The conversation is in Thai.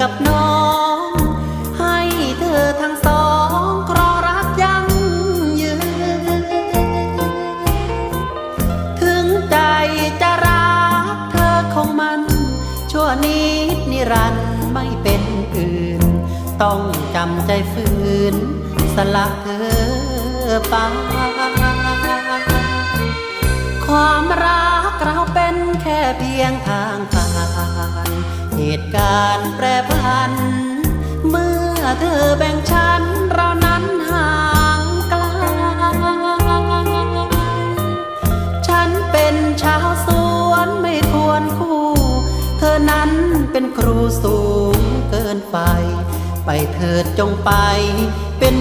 กับน้อง ให้เธอทั้งสองครอรักยังยืน ถึงใจจะรักเธอของมัน ชั่วนิดนิรันไม่เป็นอื่น ต้องจำใจฝืน สละเธอไปความรักเราเป็นแค่เพียงทางผ่าน ตุการณ์แปรผัน เมื่อเธอแบ่งฉันเรานั้นห่างไกล ฉันเป็นชาวสวนไม่ควรคู่ เธอนั้นเป็นครูสูงเกินไป ไปเถิดจงไปเป็น